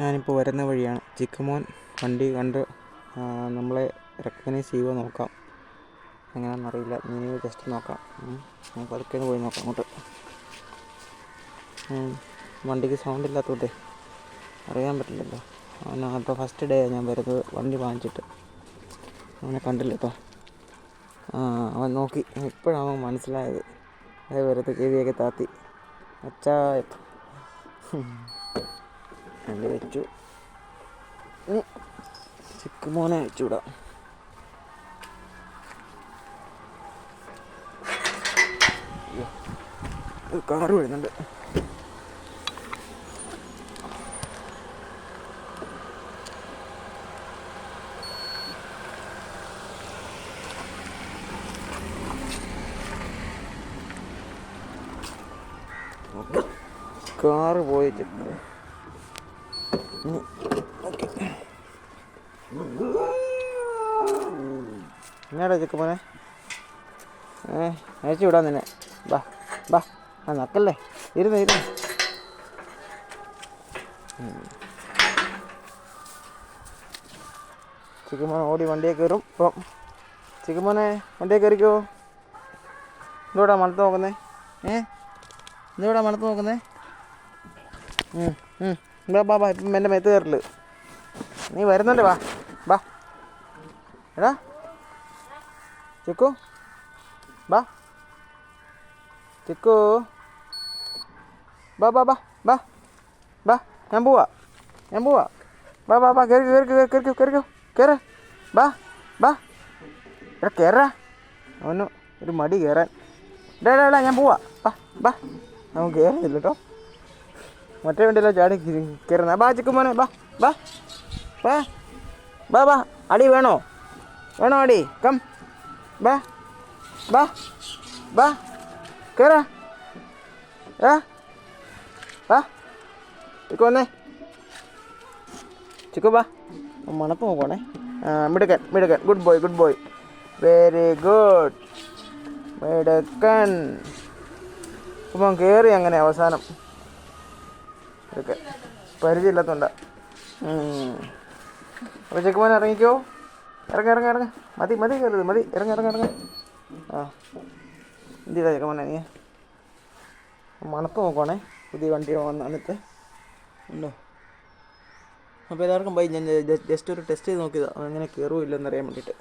ഞാനിപ്പോൾ വരുന്ന വഴിയാണ്. ചിക്കുമോൻ വണ്ടി കണ്ട് നമ്മളെ റെക്കഗ്നൈസ് ചെയ്യുമോ നോക്കാം. എങ്ങനെയാണെന്നറിയില്ല ഇനി ജസ്റ്റ് നോക്കാം. നമുക്ക് അതൊക്കെ ഒന്ന് പോയി നോക്കാം അങ്ങോട്ട്. വണ്ടിക്ക് സൗണ്ട് ഇല്ലാത്തോട്ടെ അറിയാൻ പറ്റില്ലല്ലോ. അവനാ അപ്പോൾ ഫസ്റ്റ് ഡേ ഞാൻ വരുന്നത്. വണ്ടി വാങ്ങിച്ചിട്ട്. അവനെ കണ്ടില്ല ഇപ്പോൾ അവൻ നോക്കി. ഇപ്പോഴാണ് അവൻ മനസ്സിലായത്. അതേ വെറുതെ ചെവിയൊക്കെ താത്തി. അച്ഛാ എന്റെ വെച്ചു. ചിക്ക് മോനെ വെച്ചുവിടാം കാറ് വരുന്നുണ്ട്. കാറ് പോയിട്ടുണ്ട് എന്നാടാ ചെക്ക് പോനെ ഏ അയച്ചു വിടാം നിന്നെ. ബാ ബാ. ആ നക്കല്ലേ. ഇരുന്ന് ഇരുന്ന്. ചിക്കുമോൻ ഓടി വണ്ടിയെ കയറും. ഇപ്പം ചിക്കുമോനെ വണ്ടിയെ കയറിക്കോ. എന്തോടാ മണത്ത് നോക്കുന്നേ? ഏ? എന്തോടാ മണത്ത് നോക്കുന്നേ? ബാ ബാ ബാ ഇപ്പം എന്റെ മേത്ത് കയറില്ല നീ വരുന്നുണ്ട് വാ ബാ. എടാ. ചിക്കു ബാ. ചിക്കു. ബാ ബാ ബാ ബാ. ബാ ഞാൻ പോവാ ഞാൻ പോവാ. ബാ ബാ ബാ കയറി കയറി കയറി കയറി കയറിക്കോ കയറ ബാ ബാ. എടാ കയറാ അവന് ഒരു മടി കയറാൻ ഡേ ഡേ ഞാൻ പോവാ. ബാ ബാ. അവൻ കയറുന്നില്ല കേട്ടോ മറ്റേ വണ്ടിയിലോ ചാടി കയറുന്ന ബാ ചിക്കുമോനെ ബാ ബാ ബാ ബാ ബാ. അടി വേണോ? വേണോ അടി? കം. ബാ ബാ ബാ. കയറ ഏ? ബാ. ചിക്കു വന്നേ. ചിക്കു ബാ. മണപ്പ് നോക്കണേ മിടുക്കൻ മിടുക്കൻ. Good boy good boy very good മിടുക്കൻ. അപ്പം കയറി അങ്ങനെ അവസാനം. ഇതൊക്കെ. പരിചയമില്ലാത്തതുകൊണ്ടാ അപ്പോൾ ചെക്കുമോൻ ഇറങ്ങിക്കോ. ഇറങ്ങ ഇറങ്ങ ഇറങ്ങ. മതി മതി കയറുത് മതി. ഇറങ്ങ ഇറങ്ങ ഇറങ്ങ. ആ. ചെക്ക് ചെക്കമോനെ നീ മണത്ത് നോക്കുവാണേ. പുതിയ വണ്ടി വന്ന് വന്നിട്ട്. ഉണ്ടോ? അപ്പോൾ എല്ലാവർക്കും ബൈ ഞാൻ ജസ്റ്റ് ഒരു ടെസ്റ്റ് ചെയ്ത് നോക്കിയതാണ് അങ്ങനെ കയറുമില്ലെന്നറിയാൻ വേണ്ടിയിട്ട്.